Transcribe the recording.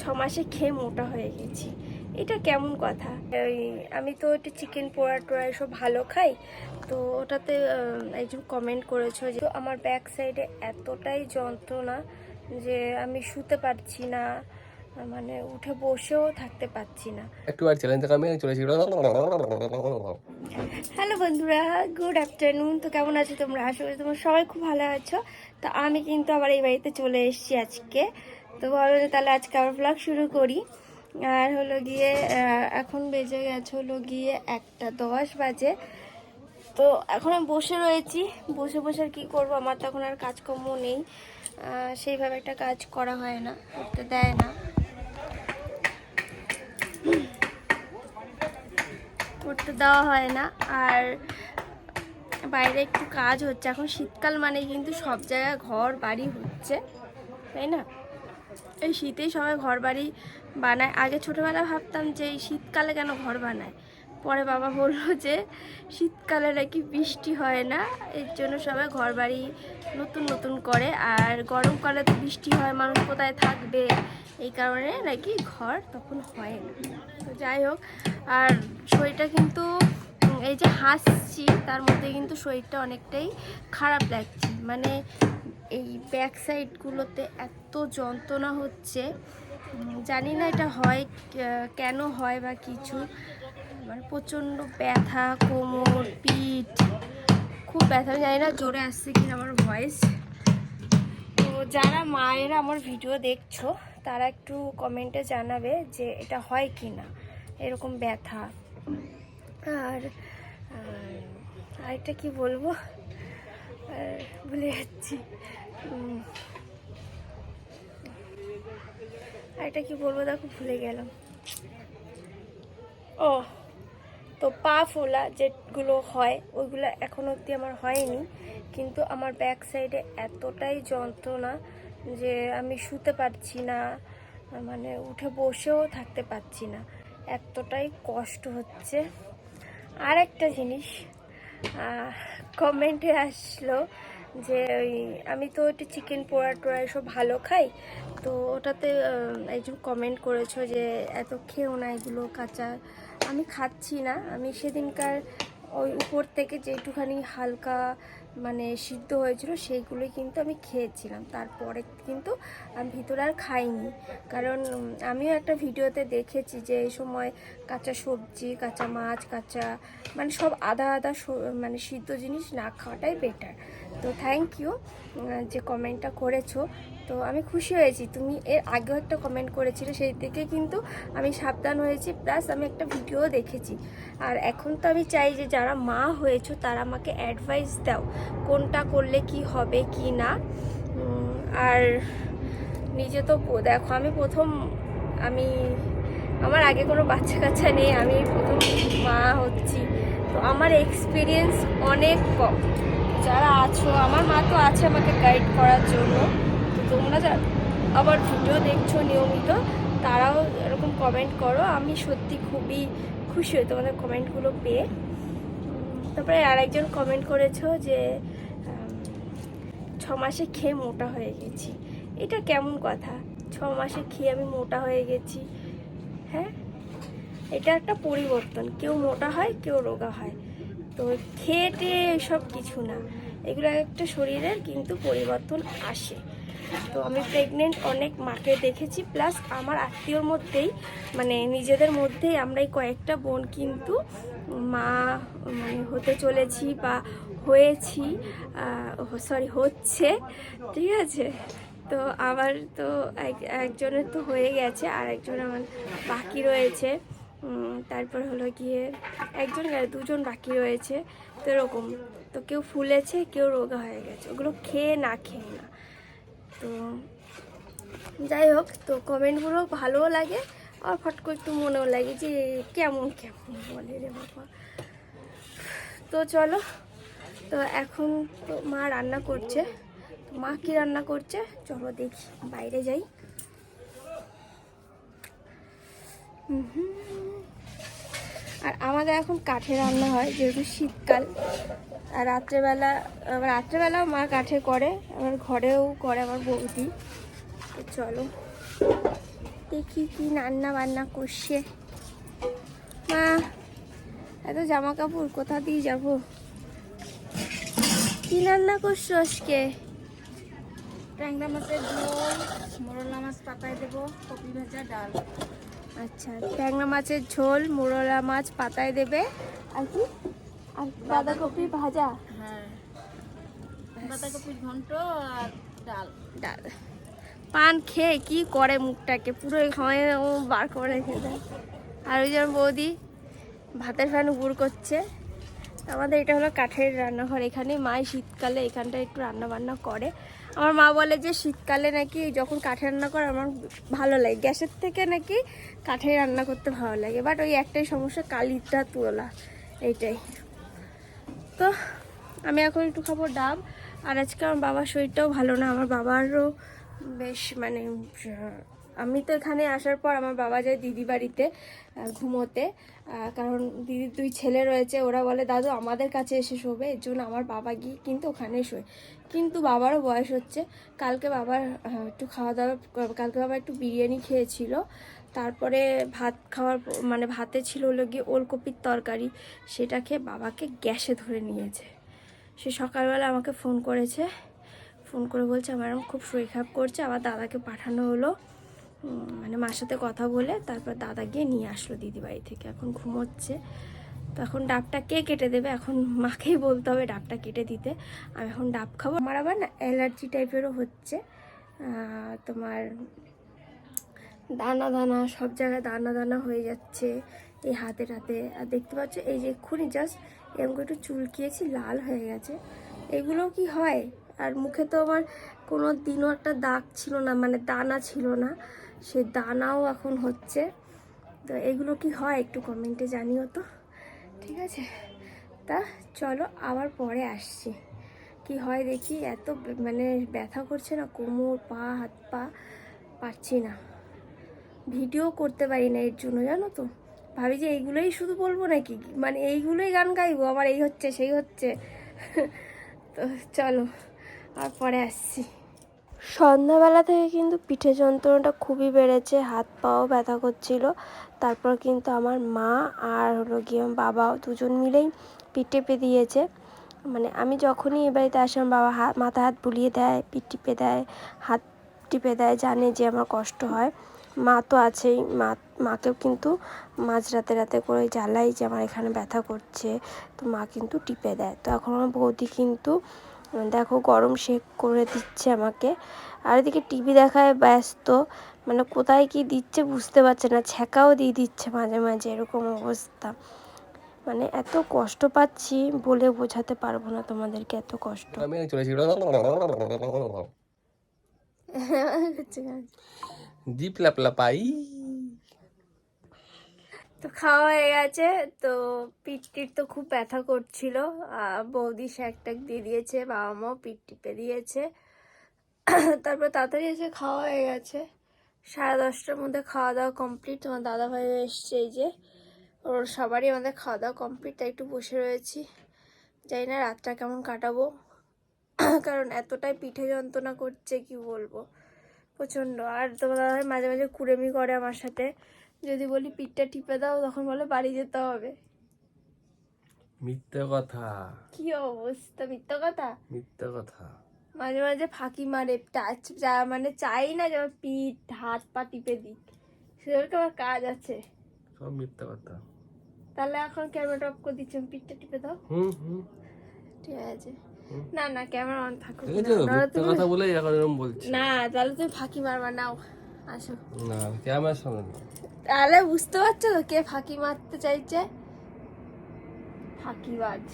ছ মাসে খেয়ে মোটা হয়ে গেছি। এটা কেমন কথা? আমি তো একটু চিকেন পোড়া টোড়া এসব ভালো খাই তো ওটাতে একজন কমেন্ট করেছ যে আমার ব্যাক সাইডে এতটাই যন্ত্রণা যে আমি শুতে পারছি না মানে উঠে বসেও থাকতে পারছি না। একটু আর চ্যালেঞ্জ আমি চলে এসেছি। হ্যালো বন্ধুরা গুড আফটারনুন তো কেমন আছো তোমরা? আশা করি তোমরা সবাই খুব ভালো আছো। তো আমি কিন্তু আবার এই বাড়িতে চলে এসেছি আজকে। তো ভালো তাহলে আজকে আবার ব্লগ শুরু করি। আর হলো গিয়ে এখন বেজে গেছে হলো গিয়ে একটা দশ বাজে। তো এখন আমি বসে রয়েছি। বসে বসে আর কী করব? আমার তো এখন আর কাজকর্ম নেই। সেইভাবে একটা কাজ করা হয় না, করতে দেয় না। করতে দেওয়া হয় না। আর বাইরে একটু কাজ হচ্ছে। এখন শীতকাল মানে কিন্তু সব জায়গায় ঘর বাড়ি হচ্ছে। তাই না? এই শীতেই সবাই ঘর বাড়ি বানায়। আগে ছোটোবেলা ভাবতাম যে এই শীতকালে কেন ঘর বানায়? পরে বাবা বলল যে শীতকালে নাকি বৃষ্টি হয় না, এর জন্য সবাই ঘর বাড়ি নতুন নতুন করে। আর গরমকালে তো বৃষ্টি হয়, মানুষ কোথায় থাকবে? এই কারণে নাকি ঘর তখন হয় না। তো যাই হোক, আর শরীরটা কিন্তু, এই যে হাসছি, তার মধ্যে কিন্তু শরীরটা অনেকটাই খারাপ লাগছে। মানে এই ব্যাক সাইডগুলোতে এত যন্ত্রণা হচ্ছে। জানি না এটা হয় কেন হয় বা কিছু। মানে প্রচণ্ড ব্যথা, কোমর, পিঠ, খুব ব্যথা। জানি না জোরে আসছে কিনা আমার ভয়েস তো যারা মায়েরা আমার ভিডিও দেখছ, তারা একটু কমেন্টে জানাবে যে এটা হয় কি না এরকম ব্যথা। আর, আরেকটা কি বলব? আর ভুলে যাচ্ছি। উম, আরেকটা কি বলব দেখো ভুলে গেলাম। ও তো পা ফোলা যেগুলো হয় ওইগুলো এখন অবধি আমার হয়নি। কিন্তু আমার ব্যাক সাইডে এতটাই যন্ত্রণা যে আমি শুতে পারছি না মানে উঠে বসেও থাকতে পারছি না। এতটাই কষ্ট হচ্ছে। আর একটা জিনিস কমেন্টে আসলো যে ওই, আমি তো একটু চিকেন পোড়া টোড়া এসব ভালো খাই। তো ওটাতে একজন কমেন্ট করেছ যে, এত খেও না এগুলো কাঁচা। আমি খাচ্ছি না। আমি সেদিনকার ওই উপর থেকে যেটুখানি হালকা মানে সিদ্ধ হয়েছিল, সেইগুলোই কিন্তু আমি খেয়েছিলাম। তারপরে কিন্তু আমি ভিতরে আর খাইনি। কারণ আমিও একটা ভিডিওতে দেখেছি যে এই সময় কাঁচা সবজি, কাঁচা মাছ, কাঁচা মানে সব আদা আদা মানে সিদ্ধ জিনিস না খাওয়াটাই বেটার তো থ্যাংক ইউ যে কমেন্টটা করেছ। তো আমি খুশি হয়েছি। তুমি এর আগেও একটা কমেন্ট করেছিলে, সেই থেকে কিন্তু আমি সাবধান হয়েছি। প্লাস আমি একটা ভিডিও দেখেছি। আর এখন তো আমি চাই যে যারা মা হয়েছো, তারা আমাকে অ্যাডভাইস দাও, কোনটা করলে কি হবে, কি না। আর নিজে তো দেখো, আমি প্রথম, আমি, আমার আগে কোনো বাচ্চা কাচ্চা নেই। আমি প্রথম মা হচ্ছি। তো আমার এক্সপিরিয়েন্স অনেক কম। যারা আছো, আমার মা তো আছে আমাকে গাইড করার জন্য। তো তোমরা যা, আবার ভিডিও দেখছ নিয়মিত, তারাও এরকম কমেন্ট করো। আমি সত্যি খুবই খুশি হই তোমাদের কমেন্টগুলো পেয়ে। তারপরে আরেকজন কমেন্ট করেছ যে ছ মাসে খেয়ে মোটা হয়ে গেছি। এটা কেমন কথা? ছ মাসে খেয়ে আমি মোটা হয়ে গেছি। হ্যাঁ? এটা একটা পরিবর্তন। কেউ মোটা হয়, কেউ রোগা হয়। তো খেটে এসব কিছু না। এগুলো একটা শরীরের কিন্তু পরিবর্তন আসে। তো আমি প্রেগনেন্ট অনেক মাকে দেখেছি প্লাস আমার আত্মীয়র মধ্যেই মানে নিজেদের মধ্যেই আমরা এই কয়েকটা বোন কিন্তু মা মানে হতে চলেছি বা হয়েছি সরি হচ্ছে, ঠিক আছে? তো আমার তো এক- একজনের তো হয়ে গেছে আর একজন আমার বাকি রয়েছে। তারপর হলো গিয়ে একজন দুজন বাকি রয়েছে, তো এরকম। তো কেউ ফুলেছে, কেউ রোগা হয়ে গেছে। ওগুলো খেয়ে না খেয়ে না। তো যাই হোক, তো কমেন্টগুলো ভালোও লাগে, আর ফট করে একটু মনেও লাগে যে কেমন কেমন বলে রে বাবা। তো চলো, তো এখন তো মা রান্না করছে। মা কি রান্না করছে? চলো দেখি, বাইরে যাই হুম হুম। আর আমাদের এখন কাঠে রান্না হয়, যেহেতু শীতকাল। আর রাত্রেবেলা রাত্রেবেলাও মা কাঠে করে, আবার ঘরেও করে আমার বৌদি। তো চলো, দেখি কি রান্না বান্না করছে। মা, এত জামা কাপড় কোথা দিয়ে যাব? কি রান্না করছ আজকে? ট্যাংরা মাছের ঝোল, মোরলা মাছ পাতায় দেবো, কপি ভাজা, ডাল। আচ্ছা ট্যাংরা মাছের ঝোল মোরলা মাছ পাতায় দেবে। আর কি? আর বাঁধাকপি ভাজা। হ্যাঁ বাঁধাকপির ঘন্ট আর ডাল। ডাল। পান খেয়ে কি করে মুখটাকে? পুরো খাওয়াই ও বার করে দেয় আর ওই যেমন বৌদি ভাতের ফ্যান উপর করছে। আমাদের এটা হলো কাঠের রান্নাঘর। এখানে মায় শীতকালে এখানটা একটু রান্না বান্না করে। আমার মা বলে যে শীতকালে নাকি যখন কাঠে রান্না করে আমার ভালো লাগে। গ্যাসের থেকে নাকি কাঠে রান্না করতে ভালো লাগে। বাট ওই একটাই সমস্যা, কালিটা তোলা এইটাই। তো আমি এখন একটু খাব ডাব। আর আজকে আমার বাবার শরীরটাও ভালো না। আমার বাবারও বেশ মানে আমি তো এখানে আসার পর আমার বাবা যায় দিদি বাড়িতে ঘুমোতে। কারণ দিদির দুই ছেলে রয়েছে, ওরা বলে, দাদু, আমাদের কাছে এসে শোবে, এর জন্য আমার বাবা গিয়ে কিন্তু ওখানে শোয়। কিন্তু বাবারও বয়স হচ্ছে। কালকে বাবার একটু খাওয়া দাওয়া কালকে বাবা একটু বিরিয়ানি খেয়েছিল। তারপরে ভাত খাওয়ার মানে ভাতে ছিল হলো গিয়ে ওলকপির তরকারি। সেটা খেয়ে বাবাকে গ্যাসে ধরে নিয়েছে। সে সকালবেলা আমাকে ফোন করেছে। ফোন করে বলছে, আমার খুব শরীর খারাপ করছে। আবার দাদাকে পাঠানো হলো। মানে মার সাথে কথা বলে তারপর দাদা গিয়ে নিয়ে আসলো দিদি বাড়ি থেকে। এখন ঘুমোচ্ছে। তো এখন ডাবটা কে কেটে দেবে? এখন মাকেই বলতে হবে ডাবটা কেটে দিতে। আমি এখন ডাব খাব। আমার আবার না অ্যালার্জি টাইপেরও হচ্ছে। তোমার দানা দানা, সব জায়গায় দানা দানা হয়ে যাচ্ছে এই হাতে হাতে আর দেখতে পাচ্ছ, এই যে এক্ষুনি জাস্ট এরকম একটু চুলকিয়েছি, লাল হয়ে গেছে। এগুলো কি হয়? আর মুখে তো আমার কোনো দিনও একটা দাগ ছিল না মানে দানা ছিল না। সে দানাও এখন হচ্ছে। তো এগুলো কি হয় একটু কমেন্টে জানিও তো। ঠিক আছে? তা চলো আবার পরে আসছি। কি হয় দেখি, এত মানে ব্যথা করছে না, কোমর, পা, হাত, পা, পারছি না। ভিডিও করতে পারি না এর জন্য, জানো তো। ভাবি যে এইগুলোই শুধু বলব নাকি? মানে এইগুলোই গান গাইবো, আমার এই হচ্ছে, সেই হচ্ছে। তো চলো, আর পরে আসছি। সন্ধ্যাবেলা থেকে কিন্তু পিঠে যন্ত্রণাটা খুবই বেড়েছে, হাত পাও ব্যথা করছিল। তারপর কিন্তু আমার মা আর হলো গিয়ে বাবা দুজন মিলেই পিঠ টেপে দিয়েছে মানে আমি যখনই এ বাড়িতে আসি, আমার বাবা হাত মাথা হাত বুলিয়ে দেয়, পিঠ টিপে দেয়, হাত টিপে দেয়, জানে যে আমার কষ্ট হয়। মা তো আছেই, মা, মাকেও কিন্তু মাঝ রাতে করে জ্বালাই যে আমার এখানে ব্যথা করছে, তো মা কিন্তু টিপে দেয়। তো এখন আমার বৌদি কিন্তু দেখো গরম শেক করে দিচ্ছে আমাকে। আর এদিকে টিভি দেখায় ব্যস্ত। মানে কোথায় কি দিচ্ছে বুঝতে পারছে না। ছ্যাঁকাও দিয়ে দিচ্ছে মাঝে মাঝে এরকম অবস্থা। মানে এত কষ্ট পাচ্ছি বলে বোঝাতে পারব না তোমাদেরকে এত কষ্ট। আমি চলে এসেছি জিপ লাপলা পাই তো খাওয়া হয়ে গেছে। তো পিঠ টিট তো খুব ব্যথা করছিল। বৌদি শ্যাক ট্যাক দিয়ে দিয়েছে, বাবা মাও পিঠ টিপে দিয়েছে। তারপর তাড়াতাড়ি এসে খাওয়া হয়ে গেছে। সাড়ে দশটার মধ্যে খাওয়া দাওয়া কমপ্লিট। তোমার দাদা ভাই এসছে এই যে। ওর সবারই আমাদের খাওয়া দাওয়া কমপ্লিট, তাই একটু বসে রয়েছি। জানি না রাতটা কেমন কাটাবো। কারণ এতটাই পিঠে যন্ত্রণা করছে, কি বলব। প্রচণ্ড। আর তোমার দাদা ভাই মাঝে মাঝে কুড়েমি করে আমার সাথে। যদি বলি পিঠটা টিপে দাও তখন বলে বাড়ি যেতে হবে। মিথ্যে কথা। কি অবস্থা মিথ্যা কথা? মিথ্যে কথা। মাঝে মাঝে ফাঁকি মারে টাচ যা মানে চাই না যে আমার পিঠ হাত পা টিপে দিক। সেরকম আমার কাজ আছে। সব মিথ্যে কথা। তাহলে এখন ক্যামেরা অফ করে দিচ্ছি পিঠটা টিপে দাও। হুম হুম। ঠিক আছে। না না ক্যামেরা অন থাকুক। না, কথা বলেই এখন এরকম বলছি। না তাহলে তুমি ফাঁকি মারবা নাও। আসো। না ক্যামেরার সামনে তাহলে বুঝতে পারছ তো কে ফাঁকি মারতে চাইছে? ফাঁকিবাজ।